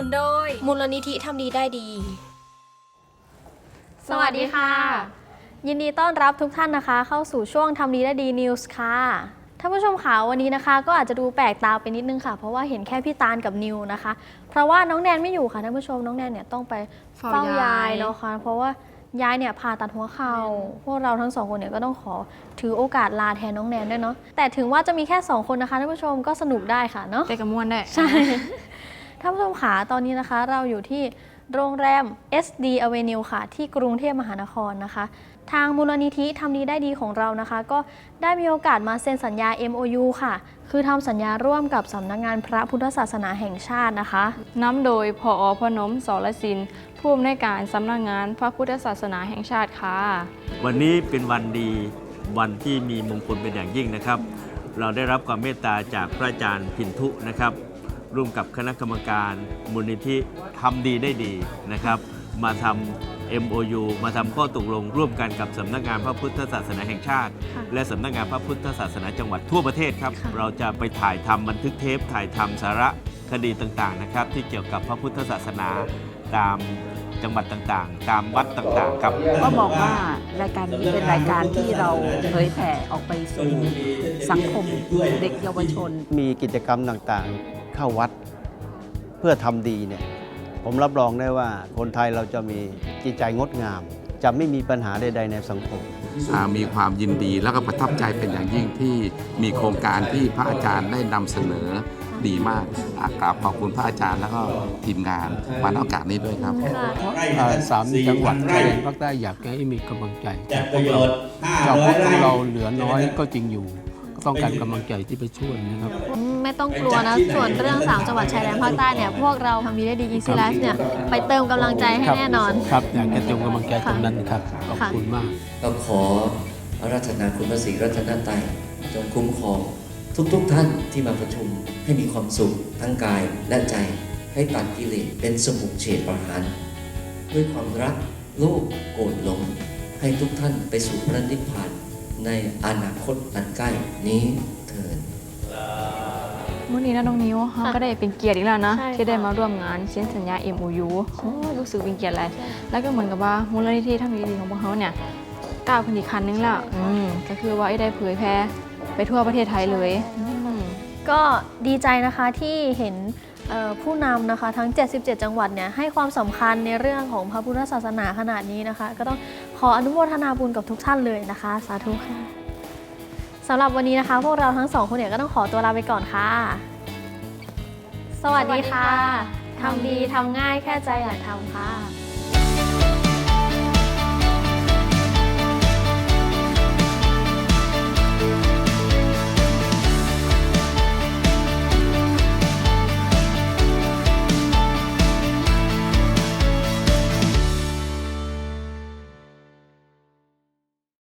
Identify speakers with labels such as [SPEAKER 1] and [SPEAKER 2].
[SPEAKER 1] นุนโดย
[SPEAKER 2] มูลนิธิทำดีได้ดี
[SPEAKER 1] สวัสดีค่ะ
[SPEAKER 3] ยินดีต้อนรับทุกท่านนะคะ เข้าสู่ช่วงทำดีได้ดีนิวส์ค่ะท่านผู้ชมค่ะวันนี้นะคะ ก็อาจจะดูแปลกตาไปนิดนึงค่ะ เพราะว่าเห็นแค่พี่ตาลกับนิวนะคะ เพราะว่าน้องแนนไม่อยู่ค่ะท่านผู้ชมน้องแนนเนี่ยต้องไป
[SPEAKER 1] เฝ้า
[SPEAKER 3] เฝ้ายายา
[SPEAKER 1] ย
[SPEAKER 3] เนาะค่ะเพราะว่ายายเนี่ยผ่าตัดหัวเข่าพวกเราทั้งสองคนเนี่ยก็ต้องขอถือโอกาสลาแทนน้องแนนด้วยเนาะแต่ถึงว่าจะมีแค่สองคนนะคะท่านผู้ชมก็สนุกได้ค่ะเนาะ
[SPEAKER 1] เจกับมวนได้
[SPEAKER 3] ใช่ ท่านผู้ชมขาตอนนี้นะคะ เราอยู่ที่โรงแรม SD Avenue ค่ะ ที่กรุงเทพมหานครนะคะ ทางมูลนิธิทำดีได้ดีของเรานะคะ ก็ได้มีโอกาสมาเซ็นสัญญา MOU ค่ะ คือทำสัญญาร่วมกับสำนักงานพระพุทธศาสนาแห่งชาตินะคะ
[SPEAKER 1] น้ำโดยพอพนมสรสินผู้อำนวยการสำนักงานพระพุทธศาสนาแห่งชาติค่ะ
[SPEAKER 4] วันนี้เป็นวันดีวันที่มีมงคลเป็นอย่างยิ่งนะครับ เราได้รับความเมตตาจากพระอาจารย์พินทุนะครับ ร่วมกับคณะกรรมการมูลนิธิทำดีได้ดีนะครับ มาทำ MOU มาทำข้อตกลงร่วมกันกับสำนักงานพระพุทธศาสนาแห่งชาติ
[SPEAKER 3] ค่ะ
[SPEAKER 4] และสำนักงานพระพุทธศาสนาจังหวัดทั่วประเทศครับ
[SPEAKER 3] ค่ะ
[SPEAKER 4] เราจะไปถ่ายทำบันทึกเทป ถ่ายทำสาระคดีต่างๆนะครับ ที่เกี่ยวกับพระพุทธศาสนาตามจังหวัดต่างๆ ตามวัดต่างๆครับ
[SPEAKER 5] ก็มองว่ารายการนี้เป็นรายการที่เราเผยแผ่ออกไปสู่สังคมเด็กเยาวชน
[SPEAKER 6] มีกิจกรรมต่างๆ เข้าวัดเพื่อทำดีเนี่ยผมรับรองได้ว่าคนไทยเราจะมีจิตใจงดงาม จะไม่มีปัญหาใดๆในสังคม
[SPEAKER 7] อ่ามีความยินดีแล้วก็ประทับใจเป็นอย่างยิ่งที่มีโครงการที่พระอาจารย์ได้นำเสนอดีมากอากราบขอบคุณพระอาจารย์แล้วก็ทีมงานมาในโอกาสนี้ด้วยครับ
[SPEAKER 8] อ่าสามจังหวัดชายแดนภาคใต้อยากให้มีกำลังใจจากพวกเราชาวพุทธของเราเหลือน้อยก็จริงอยู่ ก็ต้องการกำลังใจที่ไปช่วยนะครับ
[SPEAKER 3] อืม ไม่ต้องกลัวนะ ส่วนเรื่อง 3 จังหวัดชายแดนภาคใต้เนี่ย พวกเราทำดีได้ดี Easy Life เนี่ย ไปเติมกำลังใจให้
[SPEAKER 8] ครับ
[SPEAKER 3] แน่นอน
[SPEAKER 8] ครับอยากจะเติมกำลังใจตรงนั้นครับ ขอบ
[SPEAKER 3] ค่ะ
[SPEAKER 8] คุณมาก
[SPEAKER 9] ก็ขออารัธนาคุณพระศรีรัตนตรัยจงคุ้มครองทุกๆทท่านที่มาประชุมให้มีความสุขทั้งกายและใจให้ตัดกิเลสเป็นสมุทเฉดประหาร ด้วยความรักโลภโกรธหลง ให้ทุกท่านไปสู่พระนิพพานในอนาคตอันใกล้นี้เถิด
[SPEAKER 1] เมื่อนี้นะน้องนิ้วเขาก็ได้เป็นเกียรติอีกแล้วนะ
[SPEAKER 3] ใช่ค่ะ
[SPEAKER 1] ที่ได้มาร่วมงานเซ็นสัญญา MOU โอ้รู้สึกเป็นเกียรติอะไรแล้วก็เหมือนกับว่ามูลนิธิทำดีดีของพวกเขาเนี่ยก้าวขึ้นอีกคันนึงแล้วอืมก็คือว่าได้เผยแพร่ไปทั่วประเทศไทยเลยอืม
[SPEAKER 3] ก็ดีใจนะคะที่เห็นเอ่อผู้นำนะคะทั้ง 77 จังหวัดเนี่ยให้ความสำคัญในเรื่องของพระพุทธศาสนาขนาดนี้นะคะ ก็ต้องขออนุโมทนาบุญกับทุกท่านเลยนะคะ สาธุค่ะ สำหรับวันนี้นะคะ พวกเราทั้งสองคนเนี่ยก็ต้องขอตัวลาไปก่อนค่ะ สวัสดีค่ะทำดีทำง่ายแค่ใจอยากทำค่ะ